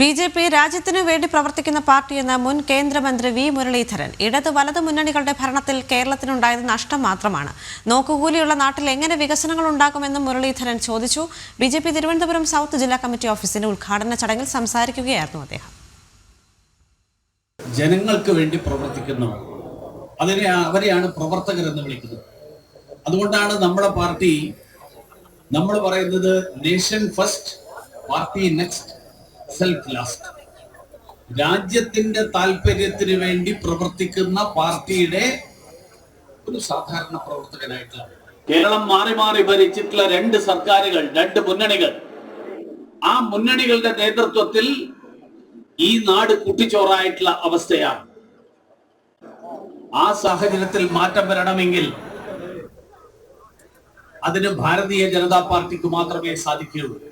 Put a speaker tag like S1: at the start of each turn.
S1: B J P രാജ്യത്തിനു വേണ്ടി പ്രവർത്തിക്കുന്ന പാർട്ടിയെന്ന മുൻ കേന്ദ്രമന്ത്രി വി മുരളീധരൻ. ഇടത് വലത് മുന്നണികളുടെ ഭരണത്തിൽ കേരളത്തിനുണ്ടായത് നഷ്ടം മാത്രമാണ്. നോക്കുകൂലിയുള്ള നാട്ടിൽ എങ്ങനെ വികസനങ്ങൾ ഉണ്ടാക്കുമെന്നും മുരളീധരൻ ചോദിച്ചു. B J P Thiruvananthapuram south ജില്ലാ കമ്മിറ്റി ഓഫീസിന്റെ ഉദ്ഘാടന ചടങ്ങിൽ സംസാരിക്കുകയായിരുന്നു അദ്ദേഹം.
S2: ജനങ്ങൾക്ക് വേണ്ടി പ്രവർത്തിക്കുന്നവർ. അതിനെ അവരെയാണ് പ്രവർത്തകർ എന്ന് വിളിക്കുന്നത്. അതുകൊണ്ടാണ് നമ്മുടെ പാർട്ടി നമ്മൾ പറയുന്നത് nation first party next. Self last രാജ്യത്തിന്റെ താല്പര്യത്തിന് വേണ്ടി പ്രവർത്തിക്കുന്ന പാർട്ടിയുടെ ഒരു സാധാരണ പ്രവർത്തകനായിട്ടാണ് കേരളം മാറി മാറി ഭരിച്ചിട്ടുള്ള രണ്ട് സർക്കാരുകൾ രണ്ട് മുന്നണികൾ. ആ മുന്നണികളുടെ നേതൃത്വത്തിൽ ഈ നാട് കുട്ടിച്ചോറായിട്ടുള്ള അവസ്ഥയാണ്. ആ സാഹചര്യത്തിൽ മാറ്റം വരണമെങ്കിൽ അതിന് ഭാരതീയ ജനതാ പാർട്ടിക്ക് മാത്രമേ സാധിക്കുകയുള്ളൂ.